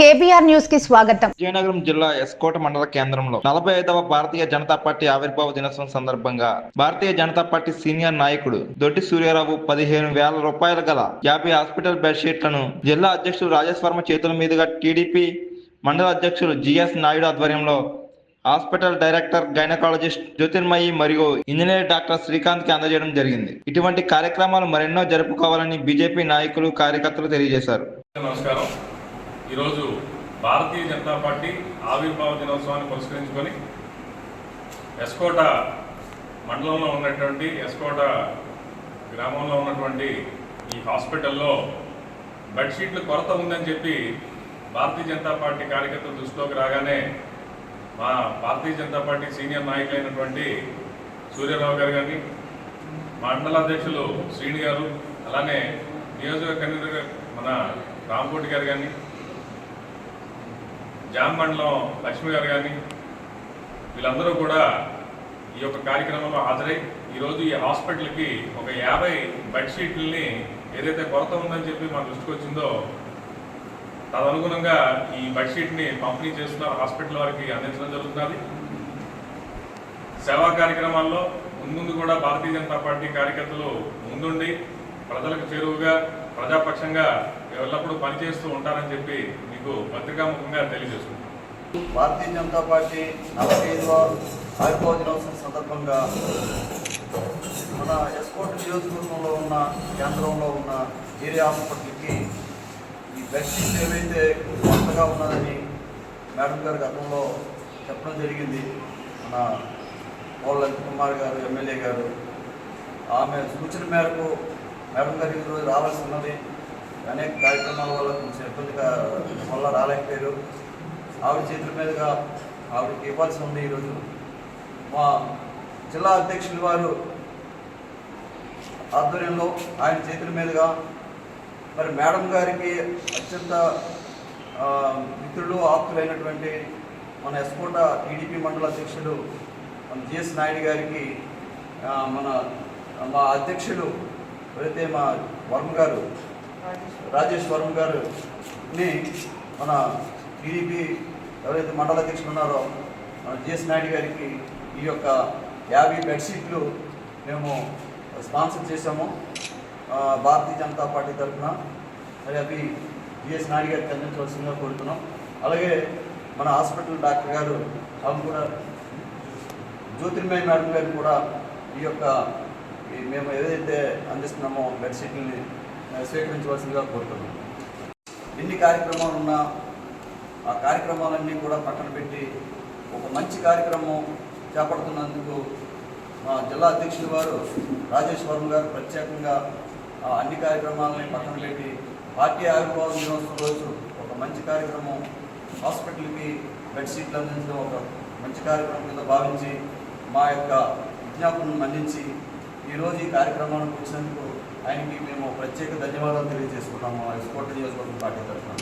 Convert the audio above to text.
KBR న్యూస్కి స్వాగతం. విజయనగరం జిల్లా ఎస్కోట మండల కేంద్రంలో నలభై ఐదవ భారతీయ జనతా పార్టీ ఆవిర్భావ దినోత్సవం సందర్భంగా భారతీయ జనతా పార్టీ సీనియర్ నాయకుడు దొడ్డి సూర్యారావు పదిహేను వేల రూపాయల గల యాభై హాస్పిటల్ బెడ్షీట్లను జిల్లా అధ్యక్షుడు రాజేష్ వర్మ చేతుల మీదుగా టీడీపీ మండల అధ్యక్షుడు జిఎస్ నాయుడు ఆధ్వర్యంలో హాస్పిటల్ డైరెక్టర్ గైనకాలజిస్ట్ జ్యోతిర్మయి మరియు ఇంజనీర్ డాక్టర్ శ్రీకాంత్కి అందజేయడం జరిగింది. ఇటువంటి కార్యక్రమాలు మరెన్నో జరుపుకోవాలని బీజేపీ నాయకులు కార్యకర్తలు తెలియజేశారు. నమస్కారం. ఈరోజు భారతీయ జనతా పార్టీ ఆవిర్భావ దినోత్సవాన్ని పురస్కరించుకొని ఎస్కోట మండలంలో ఉన్నటువంటి ఎస్కోట గ్రామంలో ఉన్నటువంటి ఈ హాస్పిటల్లో బెడ్షీట్లు కొరత ఉందని చెప్పి భారతీయ జనతా పార్టీ కార్యకర్తల దృష్టిలోకి రాగానే మా భారతీయ జనతా పార్టీ సీనియర్ నాయకులైనటువంటి సూర్యరావు గారు కానీ మండల అధ్యక్షులు శ్రీని గారు అలానే నియోజకవర్గ మన రాంకోటి గారు కానీ జామ్ మండలం లక్ష్మి గారు కానీ వీళ్ళందరూ కూడా ఈ యొక్క కార్యక్రమంలో హాజరై ఈరోజు ఈ హాస్పిటల్కి ఒక యాభై బెడ్షీట్లని ఏదైతే కొరత ఉందని చెప్పి మా దృష్టికి వచ్చిందో తదనుగుణంగా ఈ బెడ్షీట్ని పంపిణీ చేస్తున్న హాస్పిటల్ వారికి అందించడం జరుగుతున్నది. సేవా కార్యక్రమాల్లో ముందు కూడా భారతీయ జనతా పార్టీ కార్యకర్తలు ముందుండి ప్రజలకు చేరువుగా ప్రజాపక్షంగా ఎల్లప్పుడూ పనిచేస్తూ ఉంటారని చెప్పి మీకు పత్రికాముఖంగా తెలియజేస్తున్నాను భారతీయ జనతా పార్టీ నలభై ఐదవ ఆవిర్భావ దినోత్సవం సందర్భంగా మన ఎస్కోట్ నియోజకవర్గంలో ఉన్న కేంద్రంలో ఉన్న ఏరియా హాస్పిటల్కి ఈ బెడ్షీట్ ఏవైతే కొత్తగా ఉన్నదని మేడం గారు గతంలో చెప్పడం జరిగింది. మన పోల కుమార్ గారు ఎమ్మెల్యే గారు. ఆమె సూచన మేరకు మేడం గారు ఈరోజు రావాల్సి ఉన్నది. అనేక కార్యక్రమాల వల్ల కొంచెం ఇబ్బందిగా వల్ల రాలేకపోయారు. ఆవిడ చేతుల మీదుగా ఆవిడకి ఇవ్వాల్సి ఉంది ఈరోజు. మా జిల్లా అధ్యక్షులు వారు ఆధ్వర్యంలో ఆయన చేతుల మీదుగా మరి మేడం గారికి అత్యంత మిత్రులు ఆప్తులైనటువంటి మన ఎస్కోట టీడీపీ మండల అధ్యక్షుడు మన జిఎస్ నాయుడు గారికి మన మా అధ్యక్షులు ఎవరైతే మా వర్మ గారు రాజేష్ వర్మ గారుని మన టీడీపీ ఎవరైతే మండల అధ్యక్షులు ఉన్నారో మన జిఎస్ నాయుడు గారికి ఈ యొక్క యాభై బెడ్షీట్లు మేము స్పాన్సర్ చేశాము. భారతీయ జనతా పార్టీ తరఫున. మరి అవి జిఎస్ నాయుడు గారికి అందించవలసిందిగా కోరుతున్నాం. అలాగే మన హాస్పిటల్ డాక్టర్ గారు ఆమె కూడా జ్యోతిర్మయ మేడం గారు కూడా ఈ యొక్క ఈ మేము ఏదైతే అందిస్తున్నామో బెడ్షీట్ని స్వీకరించవలసిందిగా కోరుతున్నాం ఎన్ని కార్యక్రమాలు ఉన్నా ఆ కార్యక్రమాలన్నీ కూడా పక్కన పెట్టి ఒక మంచి కార్యక్రమం చేపడుతున్నందుకు మా జిల్లా అధ్యక్షులు వారు రాజేష్ వర్మ గారు ప్రత్యేకంగా ఆ అన్ని కార్యక్రమాలని పక్కన పెట్టి పార్టీ ఆవిర్భావం దినోత్సవం రోజు ఒక మంచి కార్యక్రమం హాస్పిటల్కి బెడ్షీట్లు అందించడం ఒక మంచి కార్యక్రమం కింద భావించి మా యొక్క విజ్ఞాపనను మన్నించి ఈరోజు ఈ కార్యక్రమానికి వచ్చినందుకు ఆయనకి మేము ప్రత్యేక ధన్యవాదాలు తెలియజేసుకున్నాము ఎస్కోట నియోజకవర్గం పార్టీ తరఫున.